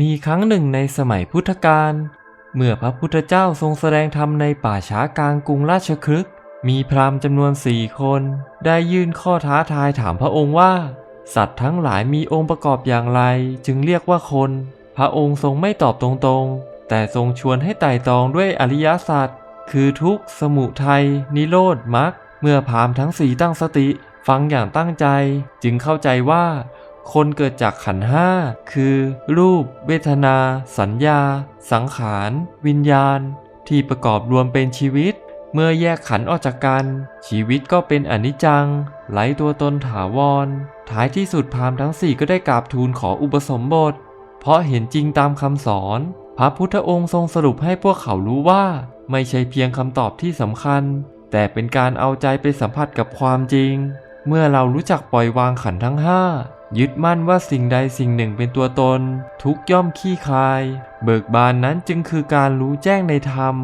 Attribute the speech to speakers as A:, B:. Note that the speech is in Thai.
A: มีครั้งหนึ่งในสมัยพุทธกาล เมื่อพระพุทธเจ้าทรงแสดงธรรมในป่าช้ากลางกรุงราชคฤห์มีพราหมณ์จำนวนสี่คน ได้ยื่นข้อท้าทายถามพระองค์ว่า สัตว์ทั้งหลายมีองค์ประกอบอย่างไร จึงเรียกว่าคน พระองค์ทรงไม่ตอบตรงๆ แต่ทรงชวนให้ไต่ตองด้วยอริยสัจคือทุกข์สมุทัยนิโรธมรรคเมื่อพราหมณ์ทั้งสี่ตั้งสติ ฟังอย่างตั้งใจ จึงเข้าใจว่า คนเกิดจากขันห้าคือ รูป เวทนา สัญญา สังขาร วิญญาณ ที่ประกอบรวมเป็นชีวิต เมื่อแยกขันออกจากกัน ชีวิตก็เป็นอนิจจังไร้ตัวตนถาวร ท้ายที่สุดพราหมณ์ทั้งสี่ก็ได้กราบทูลขออุปสมบท เพราะเห็นจริงตามคำสอน พระพุทธองค์ทรงสรุปให้พวกเขารู้ว่า ไม่ใช่เพียงคำตอบที่สำคัญ แต่เป็นการเอาใจไปสัมผัสกับความจริง เมื่อเรารู้จักปล่อยวางขันทั้งห้า ยึดมั่นว่าสิ่งใดสิ่งหนึ่งเป็นตัวตน ทุกย่อมขี้คลาย เบิกบานนั้นจึงคือการรู้แจ้งในธรรม